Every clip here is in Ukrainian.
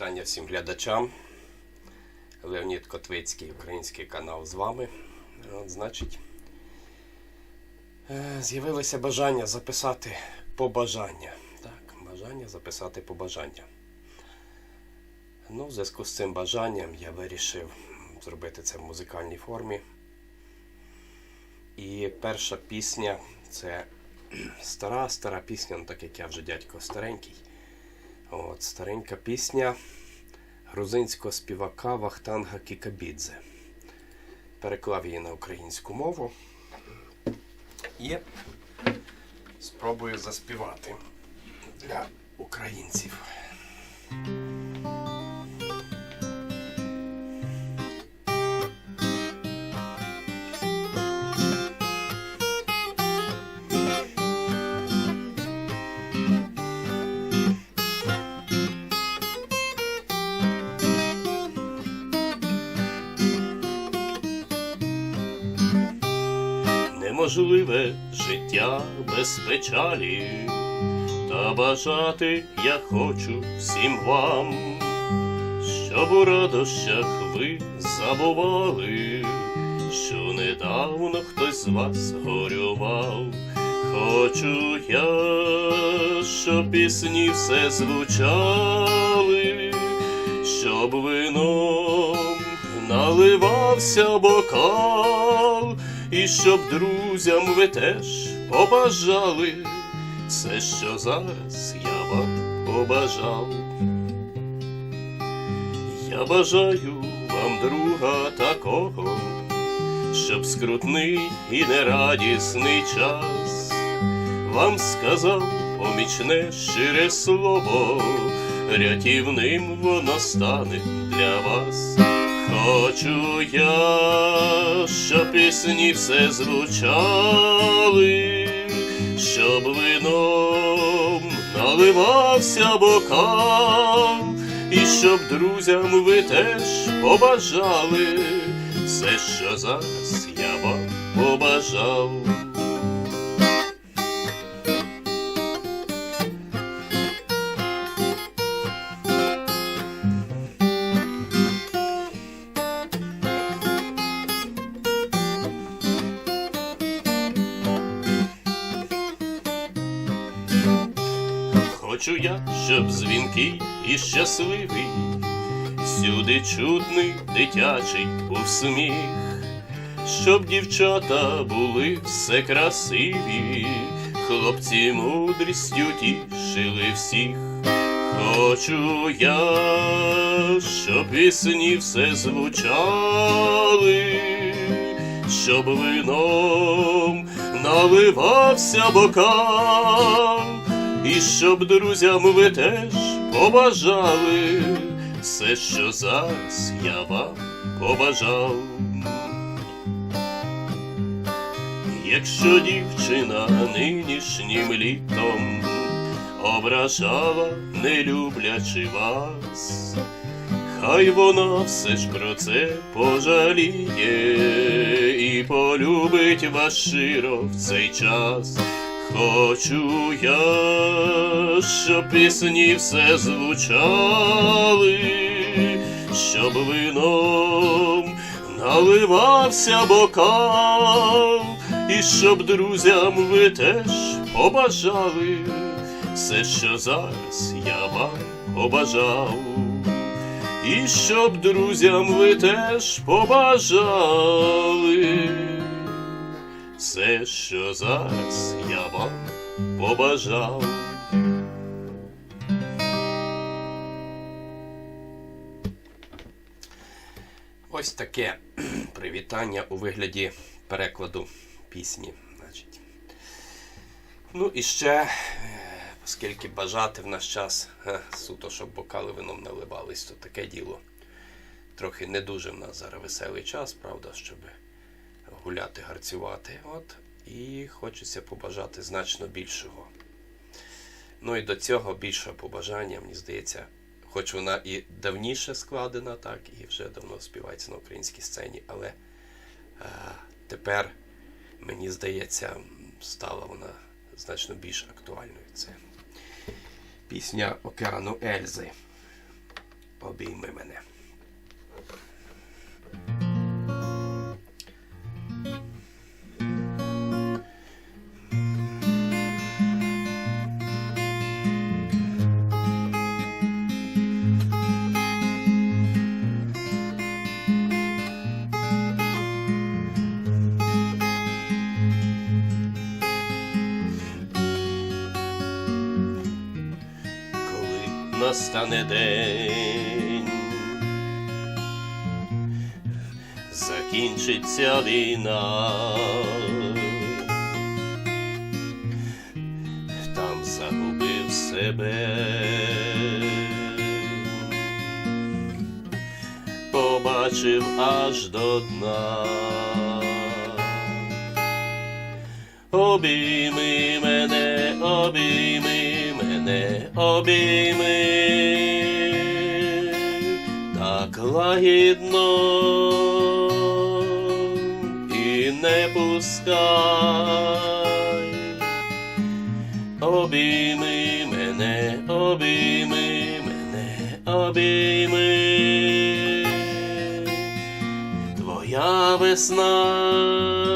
Вітання всім глядачам. Леонід Котвицький, український канал з вами. От, значить, е, з'явилося бажання записати побажання. Так, бажання записати побажання. Ну, в зв'язку з цим бажанням я вирішив зробити це в музикальній формі. І перша пісня це стара, стара пісня, ну так як я вже дядько старенький. От, старенька пісня грузинського співака Вахтанга Кікабідзе. Переклав її на українську мову. І спробую заспівати для українців. Неможливе життя без печалі, та бажати я хочу всім вам, щоб у радощах ви забували, що недавно хтось з вас горював. Хочу я, щоб пісні все звучали, щоб вином наливався бокал, і щоб друзям ви теж побажали все, що зараз я вам побажав. Я бажаю вам друга такого, щоб скрутний і нерадісний час вам сказав помічне щире слово, рятівним воно стане для вас. Хочу я, щоб пісні все звучали, щоб вином наливався бокал, і щоб друзям ви теж побажали все, що зараз я вам побажав. Хочу я, щоб дзвінкий і щасливий, всюди чутний дитячий був сміх, щоб дівчата були все красиві, хлопці мудрістю тішили всіх. Хочу я, щоб пісні все звучали, щоб вином наливався бокал. І щоб друзям ви теж побажали все, що зараз я вам побажав. Якщо дівчина нинішнім літом ображала, не люблячи вас, хай вона все ж про це пожаліє і полюбить вас щиро в цей час. Хочу я, щоб пісні все звучали, щоб вином наливався бокал, і щоб друзям ви теж побажали все, що зараз я вам побажав, і щоб друзям ви теж побажали все, що зараз я вам побажав. Ось таке привітання у вигляді перекладу пісні. Значить. Ну і ще, е, оскільки бажати в наш час е, суто, щоб бокали вином наливались, то таке діло. Трохи не дуже в нас зараз веселий час, правда, щоб гуляти, гарцювати. От. І хочеться побажати значно більшого. Ну і до цього більшого побажання, мені здається, хоч вона і давніше складена, так, і вже давно співається на українській сцені, але е, тепер, мені здається, стала вона значно більш актуальною. Це пісня Океану Ельзи. обійми мене. Настане день, закінчиться війна, там загубив себе, побачив аж до дна. Обійми мене, обійми мене, обійми, так лагідно і не пускай. Обійми мене, обійми мене, обійми. Твоя весна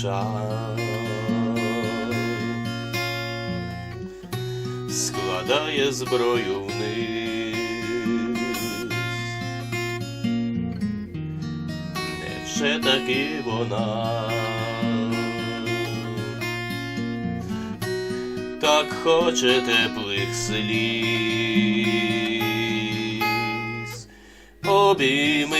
душа складає зброю вниз. Невже таки вона так хоче теплих сліз? Обійми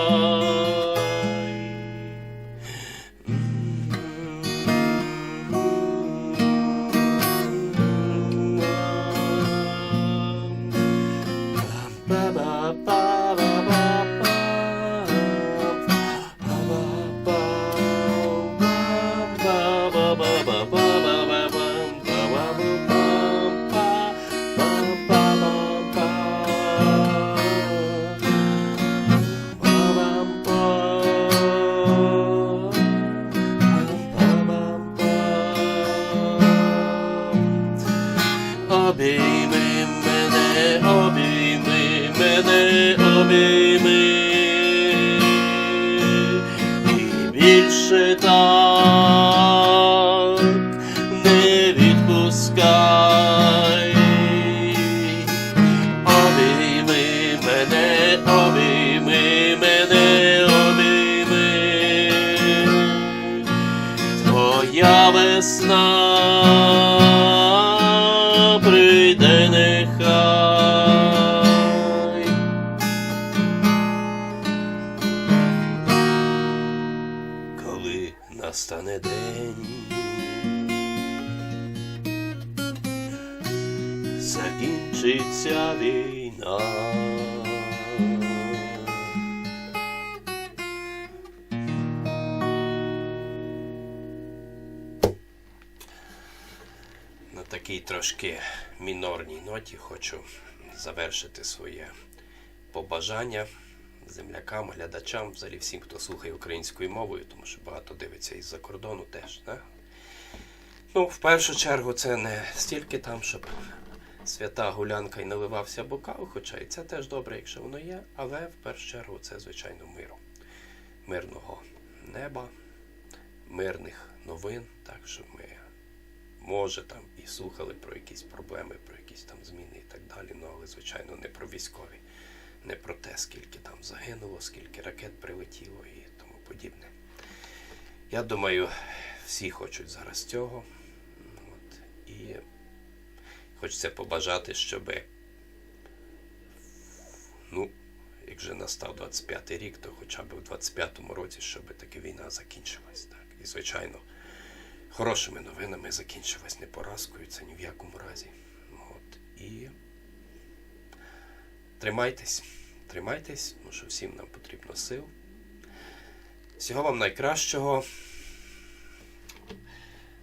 Більше так такій трошки мінорній ноті хочу завершити своє побажання землякам, глядачам, взагалі всім, хто слухає українською мовою, тому що багато дивиться із-за кордону теж. Да? Ну, в першу чергу, це не стільки там, щоб свята гулянка і наливався бокал, хоча і це теж добре, якщо воно є, але в першу чергу це, звичайно, миру. Мирного неба, мирних новин, так щоб ми, може, там і слухали про якісь проблеми, про якісь там зміни і так далі, ну але, звичайно, не про військові. не про те, скільки там загинуло, скільки ракет прилетіло і тому подібне. Я думаю, всі хочуть зараз цього. От, і хочеться побажати, щоб ну, як вже настав 25-й рік, то хоча б у 25-му році, щоб таки війна закінчилась. Так. І, звичайно, хорошими новинами закінчилась не поразкою, це ні в якому разі. От. І тримайтесь, тримайтесь, тому що всім нам потрібно сил. Всього вам найкращого.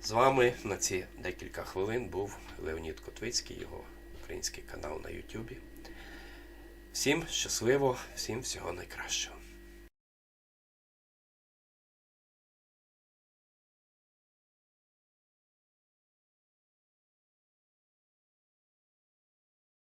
З вами на ці декілька хвилин був Леонід Котвицький, його український канал на Ютубі. Всім щасливо, всім всього найкращого.